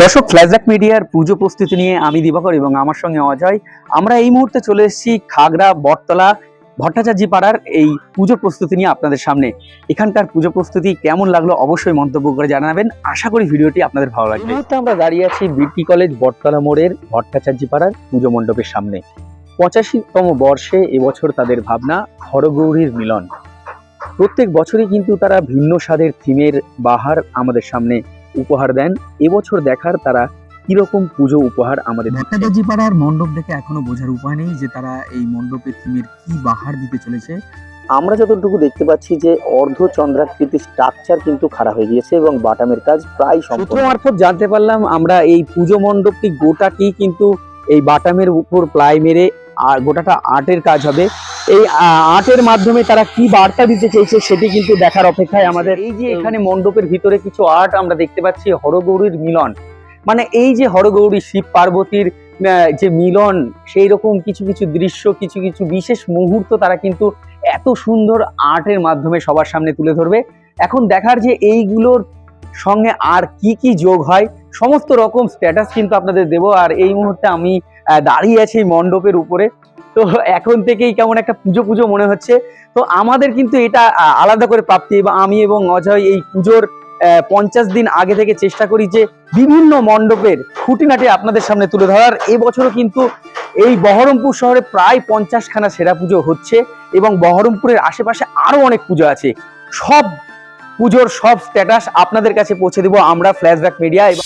দর্শক ফ্ল্যাশব্যাক মিডিয়ার পুজো প্রস্তুতি নিয়ে আমি দিবাকর এবং আমার সঙ্গে অজয়। আমরা এই মুহূর্তে চলে এসেছি খাগড়া, বটতলা, ভট্টাচার্য পাড়ার এই পুজো প্রস্তুতি নিয়ে আপনাদের সামনে। এখানকার পুজো প্রস্তুতি কেমন লাগল অবশ্যই মন্তব্য করে জানাবেন। আশা করি ভিডিওটি আপনাদের ভালো লাগবে। মুহূর্তে আমরা দাঁড়িয়ে আছি বিটি কলেজ, বটতলা মোড়ের ভট্টাচার্য পাড়ার পুজো মণ্ডপের সামনে। পঁচাশিতম বর্ষে এবছর তাদের ভাবনা হরগৌরীর মিলন। প্রত্যেক বছরই কিন্তু তারা ভিন্ন স্বাদের থিমের বাহার আমাদের সামনে উপহার দেন। এবছর দেখার তারা কীরকম পুজো উপহার আমাদের দিচ্ছে। পাড়ার মণ্ডপ দেখে এখনও বোঝার উপায় নেই যে তারা এই মণ্ডপের থিমের কি বাহার দিতে চলেছে। আমরা যতটুকু দেখতে পাচ্ছি যে অর্ধ অর্ধচন্দ্রাকৃতি স্ট্রাকচার কিন্তু খাড়া হয়ে গিয়েছে এবং বাটামের কাজ প্রায় সূত্র মারফত জানতে পারলাম আমরা এই পুজো মণ্ডপটি গোটাটি কিন্তু এই বাটামের উপর প্লাই মেরে আর গোটাটা আর্টের কাজ হবে। এই আর্টের মাধ্যমে তারা কি বার্তা দিতে চেয়েছে সেটি কিন্তু দেখার অপেক্ষায় আমাদের এই যে এখানে মণ্ডপের ভিতরে কিছু আর্ট আমরা দেখতে পাচ্ছি হরগৌরীর মিলন। মানে এই যে হরগৌরী শিব পার্বতীর যে মিলন সেই রকম কিছু কিছু দৃশ্য কিছু কিছু বিশেষ মুহূর্ত তারা কিন্তু এত সুন্দর আর্টের মাধ্যমে সবার সামনে তুলে ধরবে। এখন দেখার যে এইগুলোর সঙ্গে আর কি কি যোগ হয় সমস্ত রকম স্ট্যাটাস কিন্তু আপনাদের দেব। আর এই মুহূর্তে আমি দাঁড়িয়ে আছে এই মণ্ডপের উপরে। তো এখন থেকেই কেমন একটা পুজো পুজো মনে হচ্ছে। তো আমাদের কিন্তু এটা আলাদা করে প্রাপ্তি। এবং আমি এবং অজয় এই পুজোর পঞ্চাশ দিন আগে থেকে চেষ্টা করি যে বিভিন্ন মণ্ডপের খুঁটিনাটি আপনাদের সামনে তুলে ধরার। এবছরও কিন্তু এই বহরমপুর শহরে প্রায় পঞ্চাশখানা সেরা পুজো হচ্ছে এবং বহরমপুরের আশেপাশে আরও অনেক পুজো আছে। সব পুজোর সব স্ট্যাটাস আপনাদের কাছে পৌঁছে দেবো। আমরা ফ্ল্যাশব্যাক মিডিয়া এবং